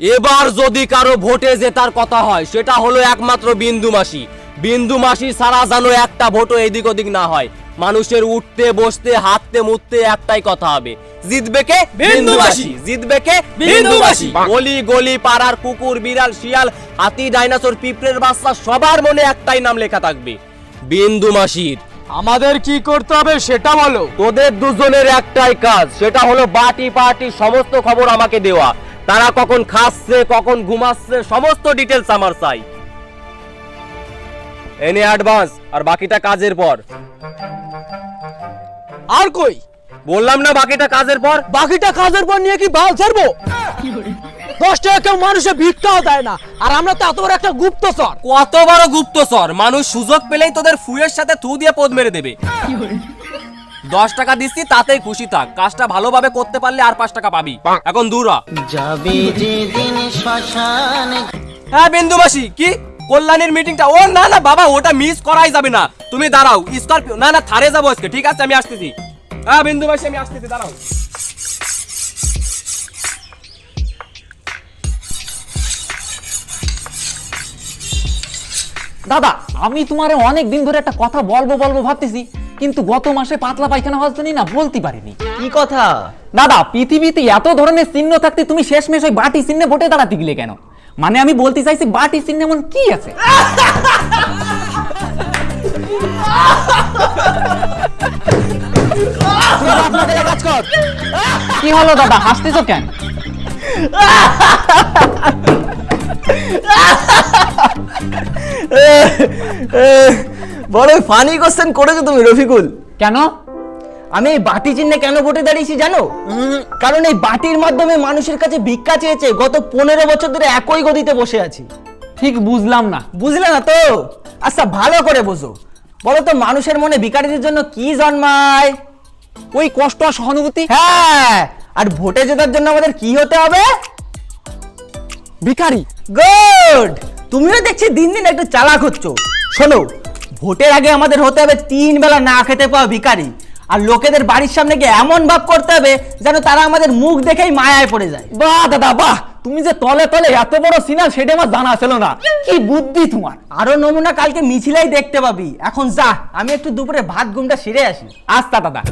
এবার যদি কারও ভোটে জেতার কথা হয় সেটা হলো একমাত্র বিন্দু মাসি। বিন্দু মাসি সারা জানো একটা ভোটও এদিক ওদিক না হয়। মানুষের উঠতে বসতে হাঁটতে মুততে একটাই কথা হবে। জিতবে কে? বিন্দু মাসি। জিতবে কে? বিন্দু মাসি। গলি গলি পাড়ার কুকুর বিড়াল শিয়াল হাতি ডাইনোসর পিঁপড়ের বাচ্চা সবার মনে একটাই নাম লেখা থাকবে। বিন্দু মাসির। আমাদের কি করতে হবে সেটা বলো। তোদের দুজনের একটাই কাজ সেটা হলো বাটি পার্টি সমস্ত খবর আমাকে দেওয়া। তারা কখন খাচ্ছে কখন ঘুমাচ্ছে সমস্ত ডিটেলস আমার চাই। এনে অ্যাডভান্স আর বাকিটা কাজের পর। আর কই? বললাম না বাকিটা কাজের পর। বাকিটা কাজের পর নিয়ে কি বাল ছাড়বো দশ টাকা কেউ মানুষে ভিক্ষাও দেয় না। আর আমরা তো এত বড় একটা গুপ্তচর। কত বড় গুপ্তচর? মানুষ সুযোগ পেলেই তোদের ফুয়ের সাথে থু দিয়ে পদ মেরে দেবে। দশ টাকা দিচ্ছি তাতেই খুশি থাক। কাজটা ভালোভাবে করতে পারলে আর পাঁচ টাকা পাবি। এখন দূর যাবে যেদিন শ্মশানে হ্যাঁ বিন্দুবাসী কি? কল্যাণীর মিটিংটা ও না না বাবা ওটা মিস করাই যাবে না। তুমি দাঁড়াও স্করপিও না না থারে যাব আজকে ঠিক আছে আমি আসতেছি। হ্যাঁ বিন্দুবাসী আমি আসতেছি দাঁড়াও। দাদা আমি তোমারে অনেক দিন ধরে একটা কথা বলব বলব ভাবতেছি। কিন্তু গত মাসে পাতলা পায়খানা হওয়ার জন্য না বলতে পারিনি। কি কথা? দাদা পৃথিবীতে এত ধরনের চিহ্ন থাকতে তুমি শেষমেশ ওই বাটি চিহ্নে ভোটে দাঁড়াতে গেলে কেন? মানে আমি বলতে চাইছি বাটি চিহ্নে এমন কি আছে? কি হলো দাদা হাসতেছো কেন? বড় ফানি কোশ্চেন করেছ তুমি রফিকুল। কেন? আমি এই বাটি চিহ্নে কেন ভোটে দাঁড়িয়েছি জানো? কারণ এই বাটির মাধ্যমে মানুষের কাছে ভিক্ষা চেয়েছে গত পনেরো বছর ধরে একই গদিতে বসে আছি। ঠিক বুঝলাম না। বুঝলে না তো? আচ্ছা ভালো করে বোঝো। বলো তো মানুষের মনে ভিকারিদের জন্য কি জন্মায়? ওই কষ্ট আর সহানুভূতি? হ্যাঁ আর ভোটে জেতার জন্য আমাদের কি হতে হবে? ভিখারি। গুড তুমিও দেখছি দিন দিন একটু চালাক হচ্ছ। শোনো ভোটের আগে আমাদের হতে হবে তিন বেলা না খেতে পাওয়া ভিকারি আর লোকেদের বাড়ির সামনে গিয়ে এমন ভাব করতে হবে যেন তারা আমাদের মুখ দেখেই মায়ায় পড়ে যায়। বাহ দাদা বাহ। তুমি যে তলে তলে এত বড় সিনা সেটা আমার জানা ছিল না। কি বুদ্ধি তোমার। আরও নমুনা কালকে মিছিলাই দেখতে পাবি। এখন যা আমি একটু দুপুরে ভাত ঘুমটা সেরে আসি। আস্তা দাদা।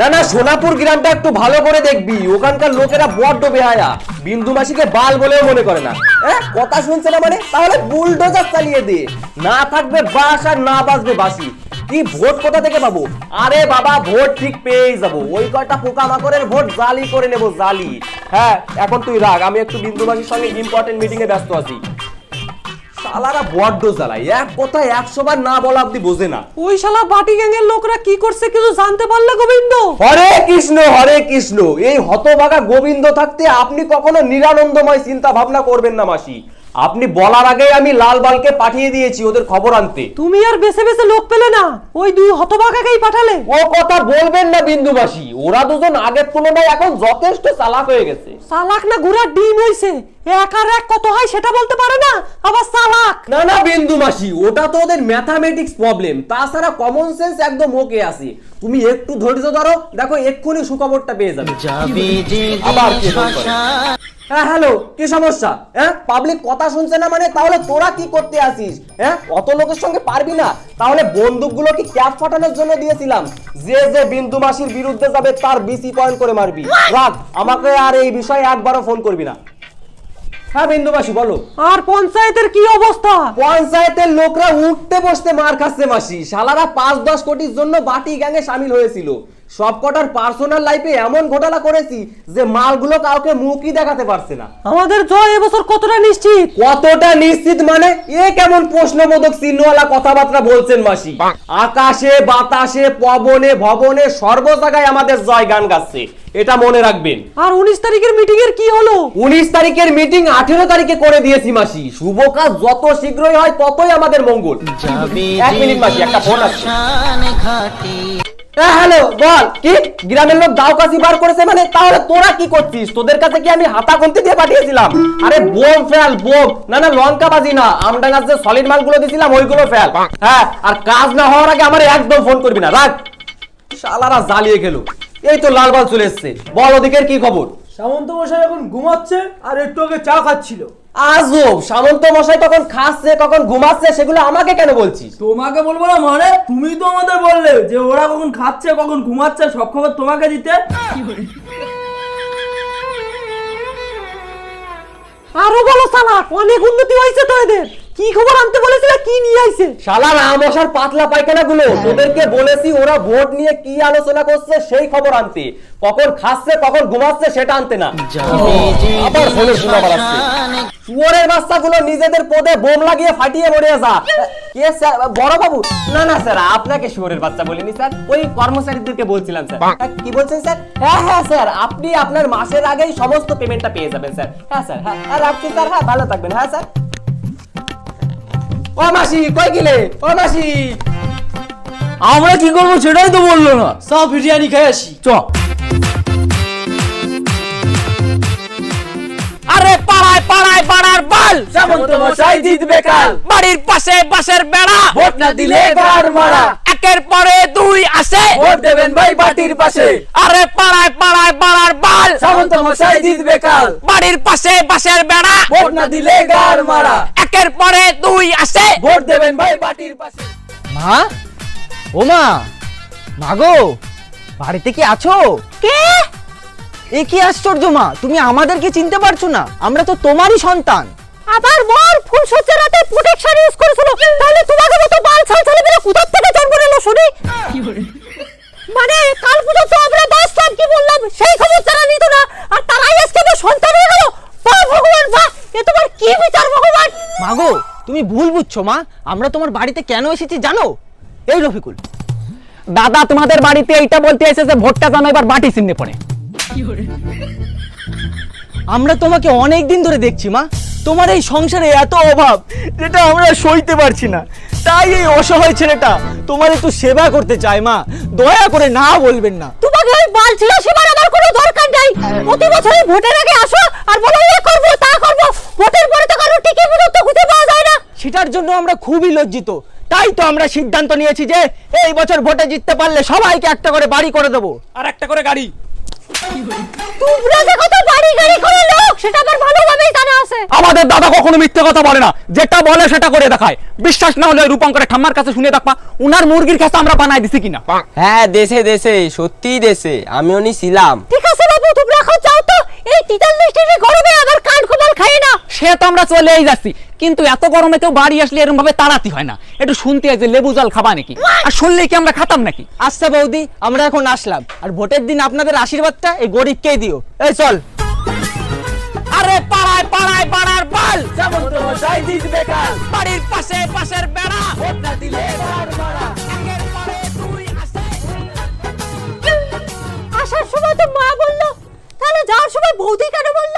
না না, সোনাপুর গ্রামটা একটু ভালো করে দেখবি। ওখানকার লোকেরা বড্ড বেহায়া। বিন্দু মাসিকে বাল বলেও মনে করে না। হ্যাঁ কথা শুনছে না মানে? তাহলে বুলডোজার চালিয়ে দে। না থাকবে বাস আর না বাসবে বাসি। কি ভোট কোথা থেকে পাবো? আরে বাবা, ভোট ঠিক পেয়েই যাব। ওই কয়টা পোকামাকড়ের ভোট জালি করে নেব, জালি। হ্যাঁ এখন তুই রাখ আমি একটু বিন্দু মাসির সঙ্গে ইম্পর্টেন্ট মিটিং এ ব্যস্ত আছি। শালারা বড্ড জ্বালাই এক একশো বার না বলা অব্দি বোঝে না। ওই শালা বাটি গ্যাংয়ের লোকরা কি করছে কিছু জানতে পারলে গোবিন্দ? হরে কৃষ্ণ হরে কৃষ্ণ। এই হতভাগা গোবিন্দ থাকতে আপনি কখনো নিরানন্দময় চিন্তা ভাবনা করবেন না মাসি। আপনি বলার আগে আমি লাল বালকে পাঠিয়ে দিয়েছি ওদের খবর আনতে। তুমি আর বেছে বেছে লোক পেলে না ওই দুই হতভাগাকেই পাঠালে। ও কথা বলবেন না বিন্দু মাসি। ওরা দুজন আগের তুলনায় এখন যথেষ্ট চালাক হয়ে গেছে। চালাক না ঘোড়ার ডিম হইছে। এক আর এক কত হয় সেটা বলতে পারে না? আবার চালাক না না বিন্দু মাসি ওটা তো ওদের ম্যাথামেটিক্স প্রবলেম তাছাড়া কমন সেন্স একদম ওকে আছে। তুমি একটু ধৈর্য ধরো দেখো এক্ষুনি সুখবরটা পেয়ে যাবে। যাবে আবার কে ফোন করে? হ্যাঁ হ্যালো কি সমস্যা? হ্যাঁ পাবলিক কথা শুনছে না মানে তাহলে তোরা কি করতে আসিস? হ্যাঁ অত লোকের সঙ্গে পারবি না। তাহলে বন্দুকগুলো কি ক্যাপ ফাটানোর জন্য দিয়েছিলাম? যে যে বিন্দু মাসির বিরুদ্ধে যাবে তার বিসি পয়েন্ট করে মারবি। রাখ আমাকে আর এই বিষয়ে একবারও ফোন করবি না। হ্যাঁ বিন্দুবাসী বলো। আর পঞ্চায়েতের কি অবস্থা? পঞ্চায়েতের লোকরা উঠতে বসতে মার খাচ্ছে মাসি। শালারা পাঁচ দশ কোটির জন্য বাটি গ্যাংয়ে সামিল হয়েছিল। সব কটার পার্সোনাল লাইফে এমন ঘোটালা করেছি যে মালগুলো কাউকে মুখই দেখাতে পারছে না। আমাদের জয় এবছর কতটা নিশ্চিত? কতটা নিশ্চিত মানে? এ কেমন প্রশ্নবোধক চিহ্নওয়ালা কথাবার্তা বলছেন মাসি। আকাশে বাতাসে পবনে ভবনে সর্ব জায়গায় আমাদের জয় গান গাচ্ছে। এটা মনে রাখবেন। আর উনিশ তারিখের মিটিং এর কি হলো? উনিশ তারিখের মিটিং আঠেরো তারিখে করে দিয়েছি মাসি। শুভ কাজ যত শীঘ্রই হয় ততই আমাদের মঙ্গল। এক মিনিট মাসি একটা ফোন আছে হ্যালো বল। কি? গ্রামের লোক দাও কাশি বার করেছে মানে? তাহলে তোরা কি করছিস? তোদের কাছে কি আমি হাতা দিয়ে পাঠিয়েছিলাম? আরে, বোম ফেল, বোম। না না লঙ্কা বাজি না। আমটা গাছ যে সলিড মালগুলো দিছিলাম, ওইগুলো ফেল। হ্যাঁ আর কাজ না হওয়ার আগে আমার একদম ফোন করবি না। রাখ। শালারা জ্বালিয়ে গেল এই তো লালবাল চলে এসছে। বল ওদিকের কি খবর? সামন্ত মশাই এখন ঘুমাচ্ছে আর একটু আগে চা খাচ্ছিল। আজব সামন্ত মশাই কখন খাচ্ছে কখন ঘুমাচ্ছে সেগুলো আমাকে কেন বলছিস? তোমাকে বলব না মানে? তুমি তো আমাদের বললে যে ওরা কখন খাচ্ছে কখন ঘুমাচ্ছে সব খবর তোমাকে দিতে। আরও বলো সালা অনেক উন্নতি হয়েছে তো এদের। কি খবর আনতে বলেছিল? কি নিয়ে আইছে? শালা রামশার পাতলা পায়খানা গুলো তোদেরকে বলেছি ওরা ভোট নিয়ে কি আলোচনা করছে সেই খবর আনতে। কখন খাচ্ছে কখন ঘুমাচ্ছে সেটা আনতে না। আবার ফোনের শোনা বাড়াচ্ছে শুয়োরের বাচ্চা গুলো নিজেদের পদে বোম লাগিয়ে ফাটিয়ে মরে যা। কে স্যার? বড় বাবু? না না স্যার আপনাকে শুয়োরের বাচ্চা বলিনি স্যার। ওই কর্মচারীদেরকে বলছিলাম স্যার। হ্যাঁ, কি বলছেন স্যার? হ্যাঁ হ্যাঁ স্যার আপনি আপনার মাসের আগেই সমস্ত পেমেন্টটা পেয়ে যাবেন স্যার। হ্যাঁ স্যার হ্যাঁ হ্যাঁ, রাখছি স্যার। হ্যাঁ ভালো থাকবেন। হ্যাঁ স্যার। ও মাসি কই গেলে? ও মাসি। আমরা কি করব সেটাই তো বলল না। সব বিরিয়ানি খেয়ে আসি। চ। আরে পাড়ায় পাড়ায় পাড়ার বাল। সামন্ত মশাই জিতবে কাল। বাড়ির পাশে বাসের বেড়া। ভোট না দিলে গার মারা। একের পরে দুই আসে। ভোট দেবেন ভাই বাটির পাশে। আরে পাড়ায় পাড়ায় পাড়ার বাল। সামন্ত মশাই জিতবে কাল। বাড়ির পাশে বাসের বেড়া। ভোট না দিলে গার মারা। একের পরে দুই আসে। ভোট দেবেন ভাই বাটির পাশে। মা? ও মা? মাগো বাড়িতে কি আছো? কে? এ কি আশ্চর্য মা তুমি আমাদেরকে চিনতে পারছ না। আমরা তো তোমারই সন্তান। আবার বল ফুল রাতে প্রোটেকশন ইউজ করেছিল। তাহলে তোমাকে মতো বাল ছাল ছালে বেলা কোথা থেকে জন্ম শুনি? মানে কাল পর্যন্ত আমরা বাঁচতাম কি বললাম? সেই খবর তারা নিত না আর তারাই আজকে তো সন্তান হয়ে গেল। বাহ ভগবান বাহ এ তোমার কি বিচার ভগবান? মাগো তুমি ভুল বুঝছ মা। আমরা তোমার বাড়িতে কেন এসেছি জানো? এই রফিকুল দাদা তোমাদের বাড়িতে এইটা বলতে এসেছে ভোটটা যেন এবার বাটি চিহ্নে পড়ে। আমরা তোমাকে অনেক দিন ধরে দেখছি মা। তোমার এই সংসারে এত অভাব যেটা আমরা সইতে পারছি না। তাই এই অসহায় ছেলেটা তোমার একটু সেবা করতে চায় মা। দয়া করে না বলবেন না। তোমাকে ওই বাল ছিল সেবার আমার কোনো দরকার নাই। প্রতি বছরই ভোটের আগে আসো আর বলো এ করব তা করব। ভোটের পরে তো কারও টিকে মুহূর্ত খুঁজে পাওয়া যায় না। সেটার জন্য আমরা খুবই লজ্জিত। তাই তো আমরা সিদ্ধান্ত নিয়েছি যে এই বছর ভোটে জিততে পারলে সবাইকে একটা করে বাড়ি করে দেবো। আর একটা করে গাড়ি। তোমরা যে কত বাড়ি গাড়ি করে লোক সেটা আমার ভালোভাবেই জানা আছে। আমাদের দাদা কখনো মিথ্যে কথা বলে না। যেটা বলে সেটা করে দেখায়। বিশ্বাস না হলে রূপঙ্করের ঠাম্মার কাছে শুনে দেখবা উনার মুরগির কাছে আমরা বানাই দিছি কিনা। হ্যাঁ দেশে দেশে সত্যি দেশে। আমিও নি ছিলাম। ঠিক আছে বাবু তোমরা এখন যাও তো। এই তেতাল্লিশ ডিগ্রি গরমে আমার কান কোমল খাই না। সে তো আমরা চলেই যাচ্ছি কিন্তু এত গরমে কেউ বাড়ি আসলে এরকম ভাবে তাড়াতি হয় না। একটু শুনতে হয় যে লেবু জল খাবা নাকি? আর শুনলেই কি আমরা খাতাম নাকি? আচ্ছা বৌদি আমরা এখন আসলাম। আর ভোটের দিন আপনাদের আশীর্বাদটা এই গরিবকেই দিও। এই চল। আরে পাড়ায় পাড়ায় পাড়ার বাল! সামন্ত মশাই জিতবে কাল বাড়ির পাশে পাশের বেড়া। ভোট না দিলে আসার সময় তো মা বলল তাহলে যাওয়ার সময় বৌদি কেন বলল?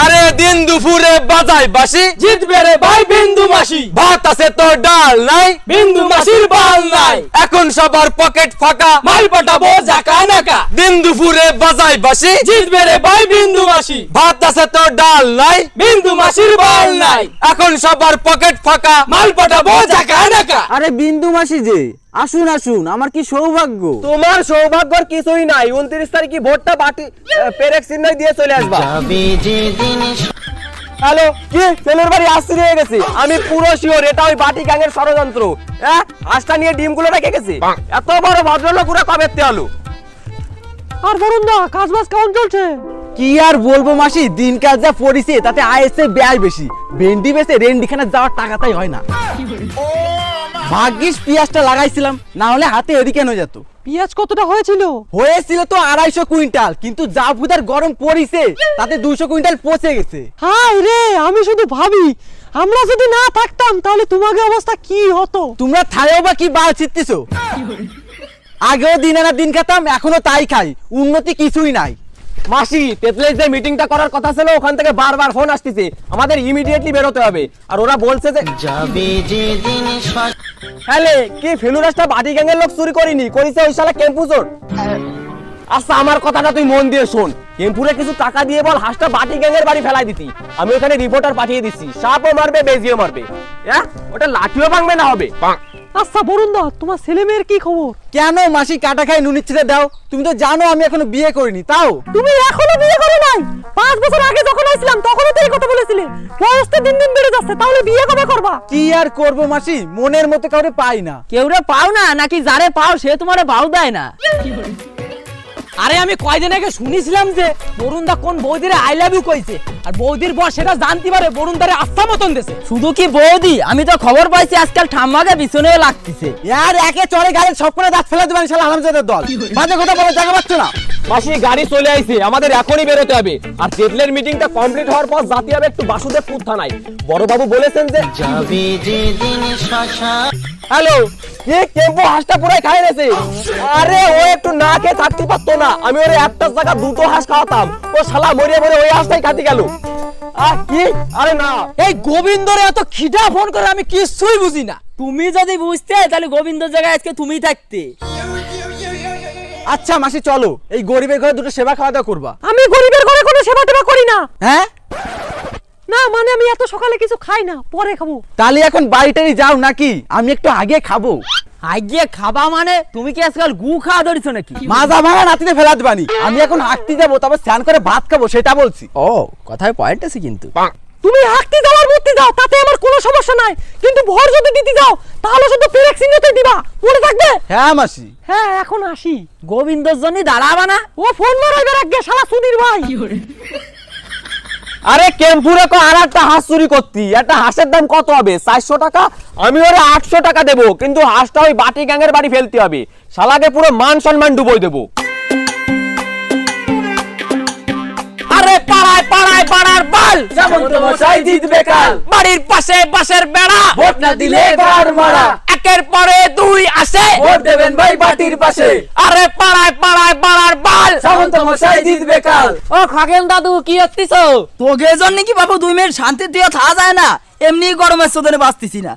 আরে দিন দুপুরে বাজাই বাসি জিতবে রে ভাই বিন্দু মাসি। ভাত আছে তো ডাল নাই। বিন্দু মাসির বাল নাই। এখন সবার পকেট ফাঁকা। মাল পাঠাবো জাকা নাকা। দিন দুপুরে বাজাই বাসি জিতবে রে ভাই বিন্দু মাসি। ভাত আছে তো ডাল নাই। বিন্দু মাসির বাল নাই। এখন সবার পকেট ফাঁকা। মাল পাঠাবো জাকা নাকা। আরে বিন্দু মাসি যে আসুন আসুন আমার কি সৌভাগ্য? তোমার সৌভাগ্যর কিছুই নাই উনত্রিশ তারিখে ভোটটা বাটি পেরেক চিহ্ন দিয়ে চলে আসবা। হ্যালো কি? ছেলের বাড়ি আসতে নিয়ে গেছে। আমি পুরো শিওর এটা ওই বাটি গ্যাংয়ের ষড়যন্ত্র। হ্যাঁ? হাঁসটা নিয়ে ডিমগুলো রেখে গেছে। এত বড় ভদ্রলোক পুরো কবে আলু? আর বলুন না কাজ বাজ কেমন চলছে? কি আর বলব মাসি দিন কাজ যা পড়িছে তাতে আয় এসে ব্যয় বেশি। ভেন্ডি বেসে রেন্ডিখানে যাওয়ার টাকাটাই হয় না। ভাগ্যিস পেঁয়াজটা লাগাইছিলাম না হলে হাতে এদিকে কেন যেত। পেঁয়াজ কতটা হয়েছিল? হয়েছিল তো আড়াইশো কুইন্টাল কিন্তু যা ভুতার গরম পড়িছে তাতে দুইশো কুইন্টাল পচে গেছে। হাই রে আমি শুধু ভাবি আমরা যদি না থাকতাম তাহলে তোমাকে অবস্থা কি হতো? তোমরা থায়েও বা কি বাল ছিটতেছো? আগেও দিন আনা দিন খেতাম এখনও তাই খাই উন্নতি কিছুই নাই। মাসি তেতলের যে মিটিংটা করার কথা ছিল ওখান থেকে বারবার ফোন আসতেছে। আমাদের ইমিডিয়েটলি বেরোতে হবে। আর ওরা বলছে যে হ্যালে কি ফেলুরাসটা বাটি গ্যাংয়ের লোক চুরি করিনি? করিছে ওই শালা কেম্পুচোর আচ্ছা আমার কথাটা তুই মন দিয়ে শোন। কেম্পুরে কিছু টাকা দিয়ে বল হাঁসটা বাটি গ্যাংয়ের বাড়ি ফেলাই দিতি। আমি ওখানে রিপোর্টার পাঠিয়ে দিচ্ছি। সাপও মারবে বেজিও মারবে। হ্যাঁ ওটা লাঠিও ভাঙবে না হবে? আচ্ছা বরুণ দা তোমার ছেলে মেয়ের কি খবর? কেন মাসি কাটা খাই নুনি ছিঁড়ে দাও? তুমি তো জানো আমি এখনও বিয়ে করিনি তাও? তুমি এখনও বিয়ে করো নাই। পাঁচ বছর আগে যখন আসছিলাম তখনও তো এই কথা বলেছিলে। বয়স তো দিন দিন বেড়ে যাচ্ছে তাহলে বিয়ে কবে করবা? কি আর করব মাসি? মনের মতো কাউরে পাই না। কেউরে পাও না নাকি যারে পাও সে তোমারে বাউ দেয় না। আরে আমি কয়দিন আগে শুনেছিলাম যে বরুণ দা কোন বৌদিরে আই লাভ ইউ কইছে। আর বৌদির বর সেটা জানতে পারে বরুণ দারে আস্থা মতন দেছে শুধু কি বৌদি? আমি তো খবর পাইছি আজকাল ঠাম্মাকে পিছনেও লাগতেছে। আর একে চড়ে গাড়ির সব করে দাঁত ফেলে দেবেন শালা হারামজাদার দল। বাজে কথা বলে জায়গা পাচ্ছ না। মাসি গাড়ি চলে আইছে। আমাদের এখনই বেরোতে হবে। আর তেতলের মিটিংটা কমপ্লিট হওয়ার পর জাতি হবে একটু বাসুদেবপুর থানায়। বড়বাবু বলেছেন যে হ্যালো কে কেম্পো হাঁসটা পুরাই খাই গেছে। আরে ও একটু না খেয়ে থাকতে পারতো না। আমি ওরে একটা জায়গা দুটো হাঁস খাওয়াতাম। ও শালা মরিয়ে মরে ওই হাঁসটাই খাতে গেল। আহ কি? আরে না। এই গোবিন্দরে এত খিদা ফোন করে আমি কিছুই বুঝি না। তুমি যদি বুঝতে তাহলে গোবিন্দর জায়গায় আজকে তুমি থাকতে। আচ্ছা মাসি চলো। এই গরিবের ঘরে দুটো সেবা খাওয়া দাওয়া করবা। আমি গরিবের ঘরে কোনো সেবা টেবা করি না। হ্যাঁ? না মানে আমি এত সকালে কিছু খাই না পরে খাব। তাহলে এখন বাড়িটারি যাও নাকি? আমি একটু আগে খাব। আগে খাবা মানে? তুমি কি আজকাল গু খাওয়া ধরেছো নাকি? মাজা ভাঙা নাতিতে ফেলা দিবানি আমি এখন হাঁটতে যাব তবে স্নান করে ভাত খাব সেটা বলছি। ও কথায় পয়েন্ট আছে কিন্তু। তুমি হাঁকতে যাও আর মরতে যাও তাতে আমার কোনো সমস্যা নাই। কিন্তু ভর যদি দিতে যাও তাহলে শুধু পেরেক সিংহতে দিবা। মনে থাকবে? হ্যাঁ মাসি। হ্যাঁ এখন আসি। গোবিন্দর জন্য দাঁড়াবা না। ও ফোন মারাইবে রাখবে শালা সুধীর ভাই। আরে কেম্পুরে কো আর একটা হাঁস চুরি করতি। একটা হাঁসের দাম কত হবে? চারশো টাকা? আমি ওরে আটশো টাকা দেবো কিন্তু হাঁসটা ওই বাটি গ্যাংয়ের বাড়ি ফেলতে হবে। শালাকে পুরো মান সম্মান ডুবই দেবো। আরে পাড়ায় পাড়ায় পাড়ার বাল! যেমন মশাই জিতবে কাল। বাড়ির পাশে বাসের বেড়া। ভোট না দিলে গাড় মারা। একের পরে দুই আসে। ভোট দেবেন ভাই বাটির পাশে। আরে পাড়ায় পাড়ায় পাড়ার বাল সামন্ত মশাই জিতবে কাল ও খাগেন দাদু কি হচ্ছিস তোকে জন্য কি বাবু দুই মিনিট শান্তি দিয়ে থাকা যায় না? এমনি গরমের সোদনে বাঁচতেছি না।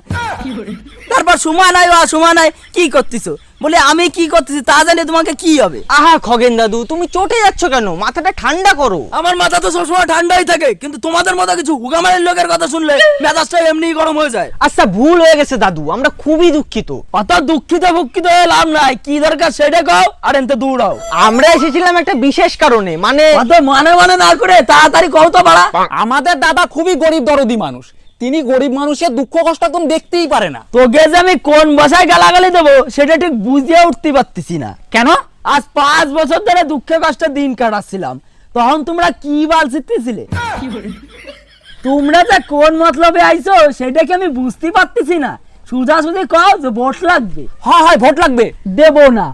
তারপর সময় নাই বা সময় নাই কি করতেছো? বলে আমি কি করতেছি তা জানি তোমাকে কি হবে? আহা খগেন দাদু তুমি চটে যাচ্ছ কেন? মাথাটা ঠান্ডা করো। আমার মাথা তো সবসময় ঠান্ডাই থাকে কিন্তু তোমাদের মতো কিছু হুগামারের লোকের কথা শুনলে মেজাজটা এমনি গরম হয়ে যায়। আচ্ছা ভুল হয়ে গেছে দাদু আমরা খুবই দুঃখিত। অত দুঃখিত বুক্ষিত হয়ে লাভ নাই কি দরকার সেটা কও আর এনতে দৌড়াও আমরা এসেছিলাম একটা বিশেষ কারণে মানে অত মানে মানে না করে তাড়াতাড়ি কও তো বাড়া। আমাদের দাদা খুবই গরিব দরদি মানুষ। তিনি গরিব মানুষের দুঃখ কষ্ট একদম দেখতেই পারে না। তোকে যে আমি কোন ভাষায় গালাগালি দেবো সেটা ঠিক বুঝিয়ে উঠতে পারতেছি না। কেন? আজ পাঁচ বছর ধরে দুঃখে কষ্টে দিন কাটাচ্ছিলাম। তখন তোমরা কি বাল শিখতেছিলে তোমরা যে কোন মতলবে আইছো সেটা কি আমি বুঝতে পারতেছি না। সুজা সুজি কও যে ভোট লাগবে। হ্যাঁ হয় ভোট লাগবে। দেব না।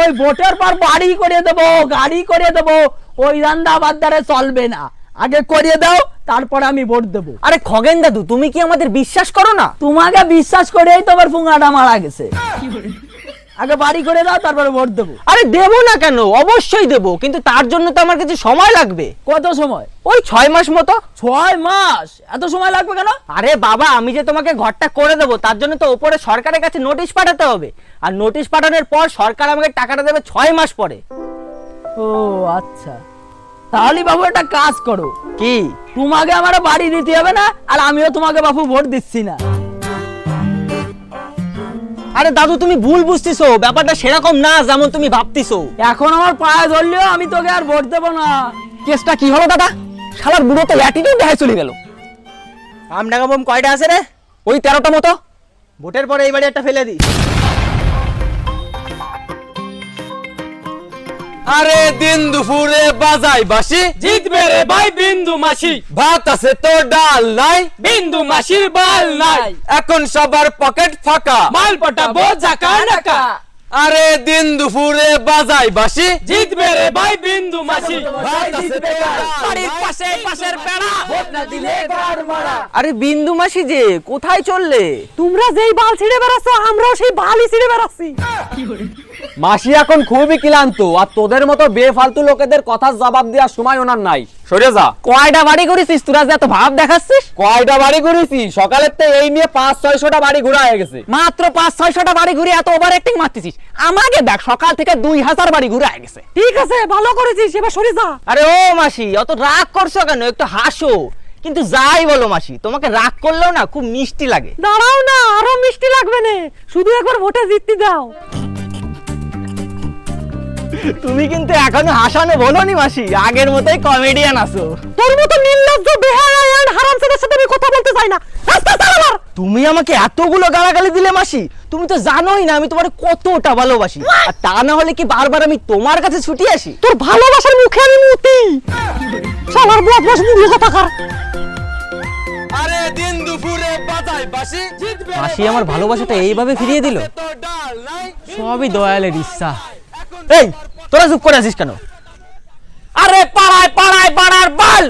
ওই ভোটের পর বাড়ি করে দেবো গাড়ি করে দেবো ওই রান্না বাদ্দারে চলবে না। আগে করিয়ে দাও তারপরে আমি ভোট দেবো। আরে খগেন দাদু তুমি কি আমাদের বিশ্বাস করো না? তোমাকে বিশ্বাস করেই তোমার ফুঙ্গাটা মারা গেছে। আগে বাড়ি করে দাও তারপরে ভোট দেবো। আরে দেবো না কেন? অবশ্যই দেবো কিন্তু তার জন্য তো আমার কিছু সময় লাগবে। কত সময়? ওই ছয় মাস মতো। ছয় মাস? এত সময় লাগবে কেন? আরে বাবা আমি যে তোমাকে ঘরটা করে দেবো তার জন্য তো ওপরে সরকারের কাছে নোটিশ পাঠাতে হবে। আর নোটিশ পাঠানোর পর সরকার আমাকে টাকাটা দেবে ছয় মাস পরে। ও আচ্ছা। তাহলে বাবু একটা কাজ করো। কি? তোমাকে আমার বাড়ি দিতে হবে না আর আমিও তোমাকে বাবু ভোট দিচ্ছি না। আরে দাদু তুমি ভুল বুঝতেছো। ব্যাপারটা সেরকম না যেমন তুমি ভাবতেছো। এখন আমার পায়ে ধরলেও আমি তোকে আর ভোট দেবো না। কেসটা কি হলো দাদা? শালার বুড়ো তো অ্যাটিটিউড দেখায় চলে গেল। আম টাকা বোম কয়টা আছে রে? ওই তেরোটা মতো। ভোটের পরে এই বাড়ি একটা ফেলে দিই। আরে দিন দুপুরে বাজাই বাসি জিতবে রে ভাই বিন্দু মাসি। ভাত আছে তো ডাল নাই। বিন্দু মাসির বাল নাই। এখন সবার পকেট ফাঁকা। মাল পটা জাকা নাকা আরে দিন দুপুরে বাজাই বাসি জিতবে রে ভাই বিন্দু মাসি। বাড়ির পাশে পাশের বেড়া ভোট না দিলে গাড় মারা? আরে বিন্দু মাসি যে কোথায় চললে? তোমরা যেই বাল ছিঁড়ে বেড়াচ্ছ আমরাও সেই বালই ছিঁড়ে বেড়াচ্ছি। মাসি এখন খুবই ক্লান্ত আর তোদের মতো বেফালতু লোকেদের কথার জবাব দেওয়ার সময় ওনার নাই। সরে যা। কয়টা বাড়ি করেছিস? তোরা যে এত ভাব দেখাচ্ছিস? কয়টা বাড়ি ঘুরেছি সকালের তো এই নিয়ে পাঁচ ছয়শটা বাড়ি ঘোরা হয়ে গেছে। মাত্র পাঁচ ছয়শটা বাড়ি ঘুরে এত ওভার অ্যাক্টিং মারতেছিস। আমাকে দেখ সকাল থেকে দুই হাজার বাড়ি ঘুরে হয়ে গেছে। ঠিক আছে ভালো করেছিস এবার সরে যা। আরে ও মাসি অত রাগ করছ কেন? একটু হাসো। কিন্তু যাই বলো মাসি তোমাকে রাগ করলেও না খুব মিষ্টি লাগে। দাঁড়াও না আরও মিষ্টি লাগবে না। শুধু একবার ভোটে জিততে দাও। তুমি কিন্তু এখনও হাসানো বলোনি মাসি আগের মতোই কমেডিয়ান আছো। তোর মতো নির্লজ্জ বেহায়া আর হারামজাদার সাথে আমি কথা বলতে চাই না। রাস্তা ছাড় আমার! তুমি আমাকে এতগুলো গালাগালি দিলে মাসি তুমি তো জানোই না আমি তোমার কতটা ভালোবাসি। আর তা না হলে কি বারবার আমি তোমার কাছে ছুটি আসি? তোর ভালোবাসার মুখে আমি মুতি! শালার বদমাস মুখে কথা কার। আরে দিন দুপুরে বাজাই বাসি। মাসি আমার ভালোবাসাটা এইভাবে ফিরিয়ে দিল? তো ডাল নাই। সবই দয়ালের ইচ্ছা। এই তোরা চুপ করে আছিস কেন? আরে পাড়ায় পাড়ায় পাড়ার বাল!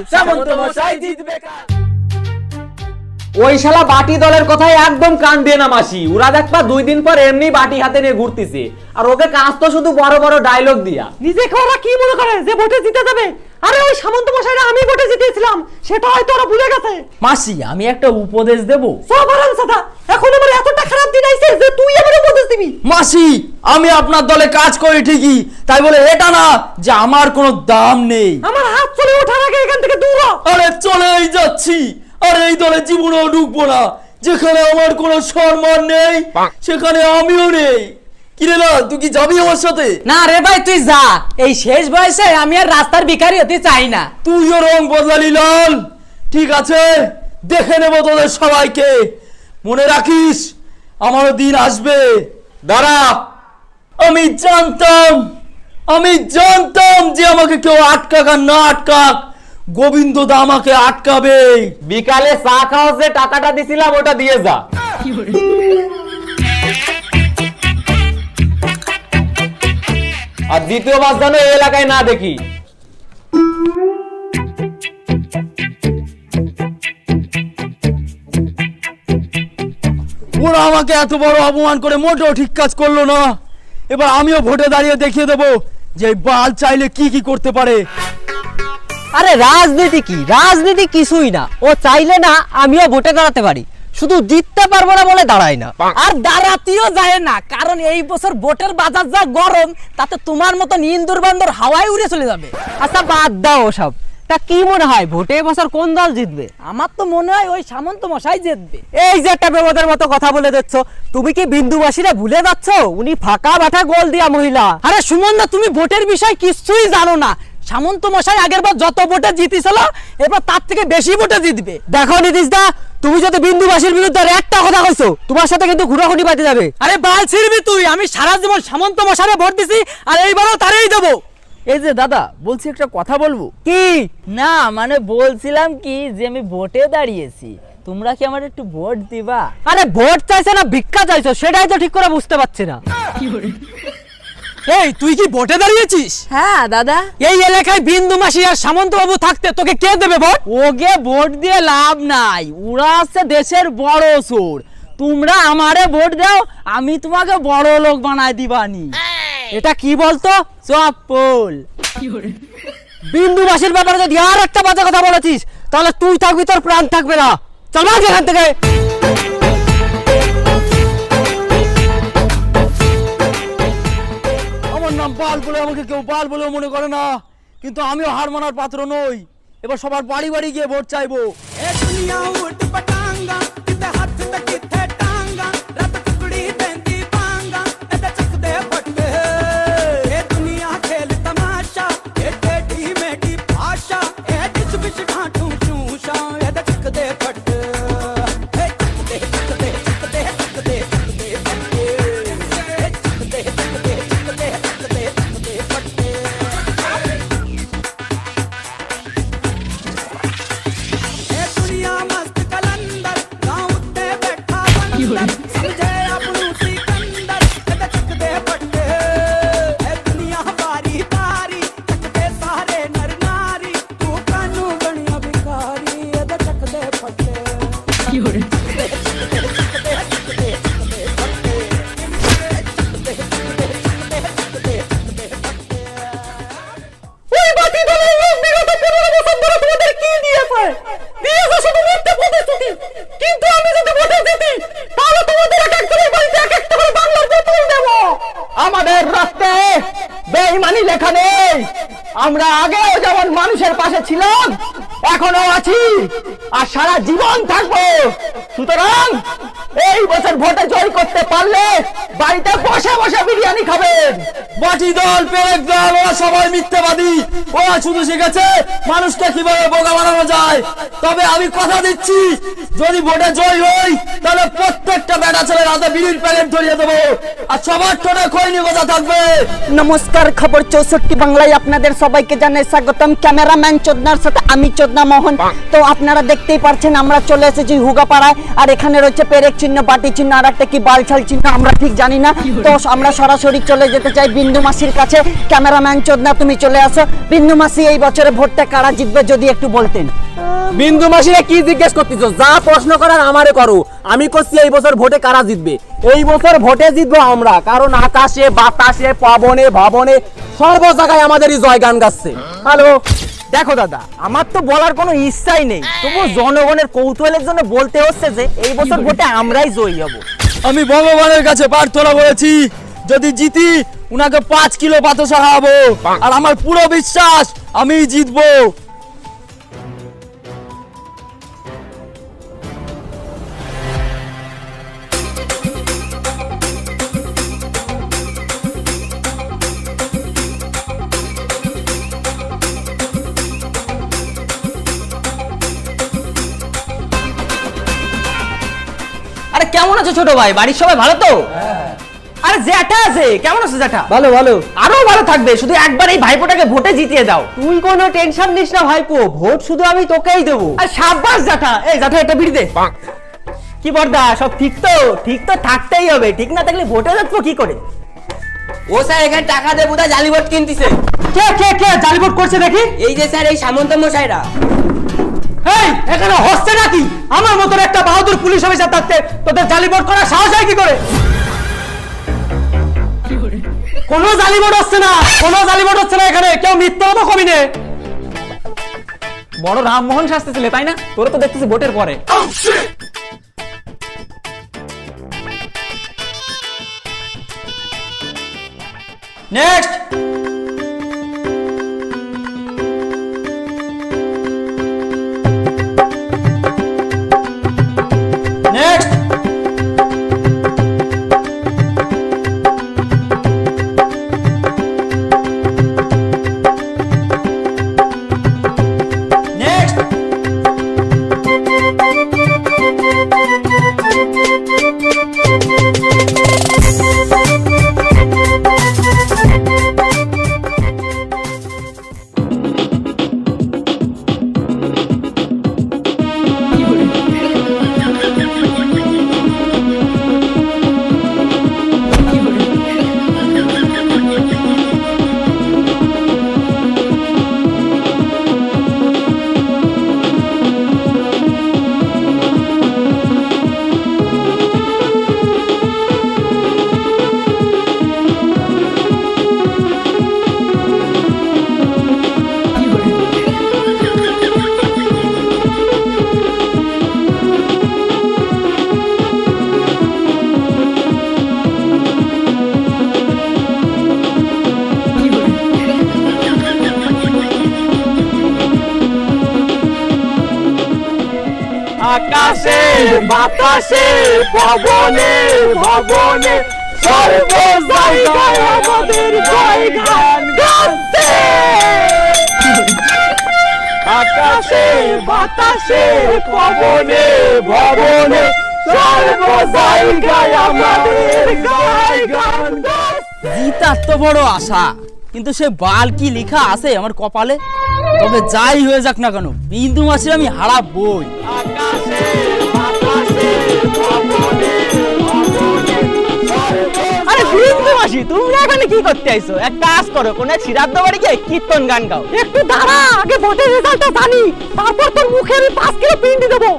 ওই শালা বাটি দলের কথাই একদম কান দিয়ে না মাসি। ওরা দেখবা দুই দিন পর এমনি বাটি হাতে নিয়ে ঘুরতেছে। আর ওকে কাজ তো শুধু বড় বড় ডায়লগ দিয়া। নিজেকে ওরা কি মনে করে? যে ভোটে জিতে যাবে আরে ওই সামন্ত মশাইরা আমি ভোটে জিতেছিলাম সেটা হয়তো ওরা ভুলে গেছে। মাসি আমি একটা উপদেশ দেব। সাদা এখন আমার এতটা খারাপ দিন আইছে যে তুই আমার উপদেশ দিবি। মাসি আমি আপনার দলে কাজ করি ঠিকই তাই বলে এটা না যে আমার কোনো দাম নেই। আমার হাত চলে ওঠার আগে এখান থেকে দূর। আরে চলেই যাচ্ছি আর এই দলে জীবনেও ঢুকবো না যেখানে আমার কোনো সম্মান নেই সেখানে আমিও নেই। কিরে না তুই কি যাবি আমার সাথে? না রে ভাই তুই যা। এই শেষ বয়সে আমি আর রাস্তার ভিখারি হতে চাই না। তুইও রং বদলালি লাল। ঠিক আছে দেখে নেব তোদের সবাইকে। মনে রাখিস আমারও দিন আসবে। দাঁড়া আমি জানতাম আমি জানতাম যে আমাকে কেউ আটকাক আর না আটকাক। গোবিন্দ দা আমাকে আটকাবে। বিকালে চা খাওয়া যে টাকাটা দিছিলাম ওটা দিয়ে যা। আর দ্বিতীয়বার যেন এই এলাকায় না দেখি। ওরা আমাকে এত বড় অপমান করে মোটেও ঠিক কাজ করল না। এবার আমিও ভোটে দাঁড়িয়ে দেখিয়ে দেবো যে বাল চাইলে কি কি করতে পারে। আরে রাজনীতি কি? রাজনীতি কিছুই না। ও চাইলে না আমিও ভোটে দাঁড়াতে পারি। শুধু জিততে পারব না বলে দাঁড়াই না। আর দাঁড়াতেও যায় না কারণ এই বছর ভোটের বাজার যা গরম তাতে তোমার মতন ইন্দুর বান্দর হাওয়ায় উড়ে চলে যাবে। আচ্ছা বাদ দাও ওসব তা কি মনে হয় ভোটে বছর কোন দল জিতবে? আমার তো মনে হয় ওই সামন্ত মশাই জিতবে। এই যে একটা বেমদের মতো কথা বলে দিচ্ছ তুমি কি বিন্দুবাসীরা ভুলে যাচ্ছ? উনি ফাঁকা বাঠা গোল দিয়া মহিলা। আরে সুমন দা তুমি ভোটের বিষয় কিছুই জানো না। সামন্ত মশাই আগের বার যত ভোটে জিতেছিল এবার তার থেকে বেশি ভোটে জিতবে। দেখো নীতিশ দা তুমি যদি বিন্দুবাসীর বিরুদ্ধে আর একটা কথা কইছো তোমার সাথে কিন্তু ঘুরাঘুরি বাজে যাবে। আরে বাল ছিড়বি তুই আমি সারা জীবন সামন্ত মশারে ভোট দিছি আর এইবারও তারই দেবো। এই যে দাদা বলছি একটা কথা বলব। কি? না মানে বলছিলাম কি যে আমি ভোটে দাঁড়িয়েছি তোমরা কি আমার একটু ভোট দিবা? আরে ভোট চাইছে না ভিক্ষা চাইছো সেটাই তো ঠিক করে বুঝতে পারছি না। এই তুই কি ভোটে দাঁড়িয়েছিস? হ্যাঁ দাদা। এই এলাকায় বিন্দু মাসি আর সামন্ত বাবু থাকতে তোকে কে দেবে ভোট ওকে ভোট দিয়ে লাভ নাই। ওরা হচ্ছে দেশের বড় সুর। তোমরা আমারে ভোট দাও আমি তোমাকে বড় লোক বানাই দিবানি। এটা কি বলতো? চপ্পল বিন্দুবাসীর ব্যাপারে যদি আর একটা বাজে কথা বলেছিস তাহলে তুই থাকবি তোর প্রাণ থাকবে না। চল ভাগ এখান থেকে। বাল বলে আমাকে কেউ পাল বলেও মনে করে না। কিন্তু আমিও হার মানার পাত্র নই। এবার সবার বাড়ি বাড়ি গিয়ে ভোট চাইব। দল পেরেক দল ওরা সবাই মিথ্যাবাদী। ওরা শুধু শিখেছে মানুষকে কীভাবে বোকা বানানো যায়। তবে আমি কথা দিচ্ছি যদি ভোটে জয় হই তাহলে প্রত্যেকটা বেটা ছেলের হাতে বিড়ির প্যাকেট ধরিয়ে দেবো। আর সবার টোনে খৈনি কথা থাকবে। নমস্কার খবর চৌষট্টি বাংলায় আপনাদের সবাইকে জানাই স্বাগতম। ক্যামেরাম্যান চোদনার সাথে আমি চোদনা মোহন। তো আপনারা দেখতেই পারছেন আমরা চলে এসেছি হুগাপাড়ায়। আর এখানে রয়েছে পেরেক চিহ্ন বাটি চিহ্ন আর একটা কি বালছাল চিহ্ন আমরা ঠিক জানি না। তো আমরা সরাসরি চলে যেতে চাই বিন্দু মাসির কাছে। ক্যামেরাম্যান চোদনা তুমি চলে আসো। বিন্দু মাসি এই বছরে ভোটটা কারা জিতবে যদি একটু বলতেন? বিন্দু মাসিরে কি জিজ্ঞেস করতেছ? যা প্রশ্ন করার আমারে করো। আমি করছি এই বছর ভোটে কারা জিতবে? এই বছর ভোটে জিতবো আমরা কারণ আকাশে বাতাসে পাবনে ভবনে সর্ব জায়গায় আমাদেরই জয় গান গাচ্ছে। হ্যালো দেখো দাদা আমার তো বলার কোনো ইচ্ছাই নেই। তবু জনগণের কৌতূহলের জন্য বলতে হচ্ছে যে এই বছর ভোটে আমরাই জয়ী হব। আমি ভগবানের কাছে প্রার্থনা করেছি যদি জিতি উনাকে পাঁচ কিলো বাতাসা খাওয়াবো। আর আমার পুরো বিশ্বাস আমি জিতবো। আরে কেমন আছো ছোট ভাই? বাড়ির সবাই ভালো তো? আরে জ্যাঠা আছে। কেমন আছো জ্যাঠা? ভালো ভালো। আরও ভালো থাকবে শুধু একবার এই ভাইপোটাকে ভোটে জিতিয়ে দাও। তুই কোনো টেনশন নিস না ভাইপো ভোট শুধু আমি তোকেই দেবো। আর সাব্বাস জ্যাঠা। এই জ্যাঠা এটা বিড়ি দে। কি বর্দা সব ঠিক তো? ঠিক তো থাকতেই হবে। ঠিক না থাকলে ভোটে যাচ্ছ কি করে? ও স্যার এখানে টাকা দেবো তা জালিভোট কিনতেছে। কে কে কে করছে দেখি? এই যে স্যার এই সামন্ত মশাইরা। এই এখানে হচ্ছে নাকি? আমার মতন একটা বাহাদুর পুলিশ অফিসার থাকতে তোদের জালিভোট করার সাহস হয় কি করে? কোনো জালিভোট হচ্ছে না, কোনো জালিভোট হচ্ছে না এখানে, কেউ মিথ্যা মতো কবি নে। বড় রামমোহন শাস্তি ছিলে, তাই না? তোরা তো দেখতেছি ভোটের পরে। নেক্সট আকাশে বাতাসে পবনে ভবনে সর্ব জায়গায় আমাদের জয় গান গাচ্ছে। আকাশে বাতাসে পবনে ভবনে সর্ব জায়গায় আমাদের জয় গান গাচ্ছে। জিতার তো বড় আশা কিন্তু সে বাল কি লেখা আছে আমার কপালে? তবে যাই হয়ে যাক না কেন বিন্দু মাসির আমি আরে বিন্দু মাসি তুমি এখানে কি করতে আইছো? এক কাজ করো কোন এক বাড়ি গিয়ে কীর্তন গান গাও। একটু দাঁড়া আগে ভোটের রেজাল্টটা জানি তারপর তোর মুখে আমি পাঁচ কিলো পিন্ডি দেবো।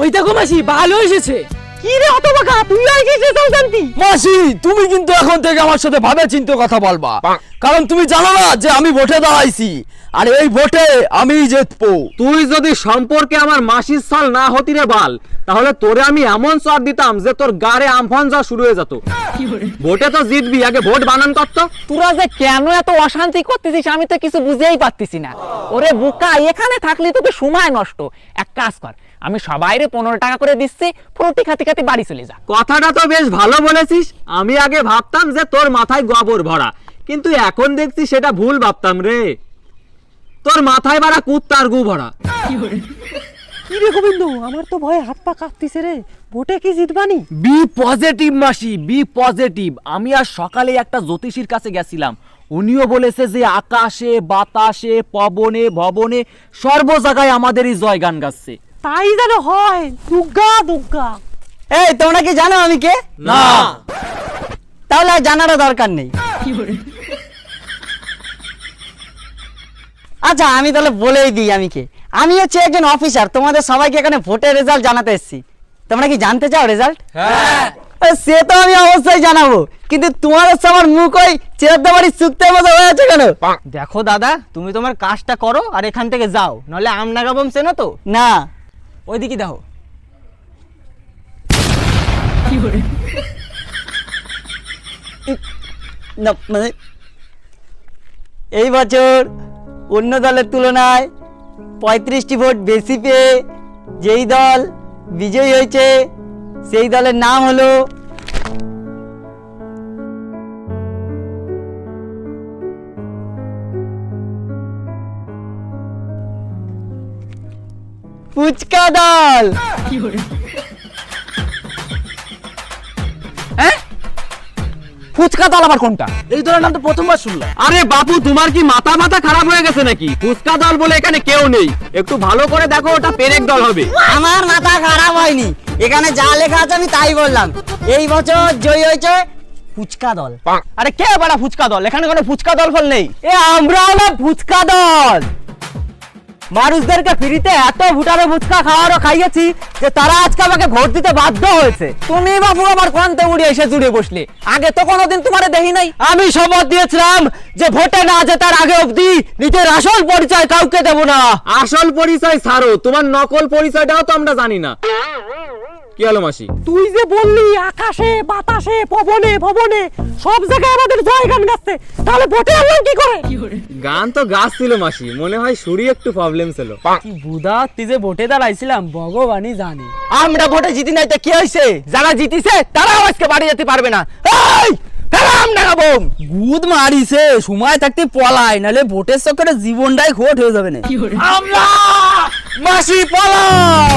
ওই দেখো মাসি ভালো এসেছে। কি রে তুই আইছিস রেজাল্ট জানতি মাসি তুমি কিন্তু এখন থেকে আমার সাথে ভাবে চিন্তে কথা বলবা। কারণ তুমি জানো না যে আমি ভোটে দাঁড়াইছি। আর এই ভোটে আমি জিতবো। তুই যদি সম্পর্কে আমার মাসির সাল না হতি রে বাল তাহলে তোরে আমি এমন চর দিতাম যে তোর গাড়ে আমফান যা শুরু হয়ে যেত। ভোটে তো জিতবি আগে ভোট বানান করতো তোরা যে কেন এত অশান্তি করতেছিস আমি তো কিছু বুঝেই পারতেছি না। ওরে বুকা এখানে থাকলে তোকে সময় নষ্ট। এক কাজ কর আমি সবাইরে পনেরো টাকা করে দিচ্ছি প্রতি খাতে খাতে বাড়ি চলে যা। কথাটা তো বেশ ভালো বলেছিস। আমি আগে ভাবতাম যে তোর মাথায় গোবর ভরা কিন্তু এখন দেখছি সেটা ভুল ভাবতাম রে। তোর মাথায় বাড়া কুত্তার গু ভরা। কি রে গোবিন্দ আমার তো ভয়ে হাত পা কাঁপতিছে রে। ভোটে কি জিতবানি বি পজিটিভ মাসি বি পজিটিভ। আমি আর সকালে একটা জ্যোতিষীর কাছে গেছিলাম। উনিও বলেছে যে আকাশে বাতাসে পবনে ভবনে সর্ব জায়গায় আমাদের এই জয় গান গাচ্ছে। তাই যেন হয়। দুর্গা দুর্গা এই তোমরা কি জানো আমি কে? না। তাহলে আর জানারও দরকার নেই। আচ্ছা আমি তাহলে বলেই দিই আমি কে। আমি হচ্ছে একজন অফিসার তোমাদের সবাইকে এখানে ভোটের রেজাল্ট জানাতে এসেছি। তোমরা কি জানতে চাও রেজাল্ট হ্যাঁ। সে তো আমি অবশ্যই জানাব। কিন্তু তোমাদের সবার মুখ ওই চেরাদ্দা বাড়ির চুক্তের মতো হয়ে আছে কেন? দেখো দাদা তুমি তোমার কাজটা করো আর এখান থেকে যাও। নাহলে আমনাগা বোম চেনো তো? না। ওইদিকে দেখো। না মানে এই বছর অন্য দলের তুলনায় পঁয়ত্রিশটি ভোট বেশি পেয়ে যেই দল বিজয়ী হয়েছে, সেই দলের নাম হলো ফুচকা দল ফুচকা দল আবার কোনটা? এই দলের নাম তো প্রথমবার শুনলাম। আরে বাপু তোমার কি মাথা মাথা খারাপ হয়ে গেছে নাকি? ফুচকা দল বলে এখানে কেউ নেই। একটু ভালো করে দেখো ওটা পেরেক দল হবে। আমার মাথা খারাপ হয়নি। এখানে যা লেখা আছে আমি তাই বললাম। এই বছর জয়ী হয়েছে ফুচকা দল আরে কে বাড়া ফুচকা দল এখানে কোনো ফুচকা দল ফল নেই। এ আমরা হলো ফুচকা দল মানুষদেরকে ফ্রিতে এত ভুটারে ফুচকা খাওয়ারও খাইয়েছি যে তারা আজকে আমাকে ভোট দিতে বাধ্য হয়েছে। তুমি বাবু আমার কন্তে উড়ে এসে জুড়ে বসলে। আগে তো কোনোদিন তোমারে দেখি নাই। আমি শপথ দিয়েছিলাম যে ভোটে না জেতার আগে অবধি নিজের আসল পরিচয় কাউকে দেব না। আসল পরিচয় ছাড়ো তোমার নকল পরিচয়টাও তো আমরা জানি না। কি হলো মাসি? তুই যে বললি আকাশে বাতাসে পবনে ভবনে সব জায়গায় আমাদের জয় গান গাচ্ছে। তাহলে ভোটে আনলাম কি করে? গান তো গাছ ছিল মাসি মনে হয় সুরি একটু প্রবলেম ছিল। কি তুই যে ভোটে দাঁড়াইছিলাম ভগবানই জানে। আমরা ভোটে জিতি নাই তো কি হয়েছে যারা জিতিছে তারাও আজকে বাড়ি যেতে পারবে না। এই গুদ মারিছে সময় থাকতে নালে ভোটের চক্করে জীবনটাই খোট হয়ে যাবে না। আমরা মাসি পালাও।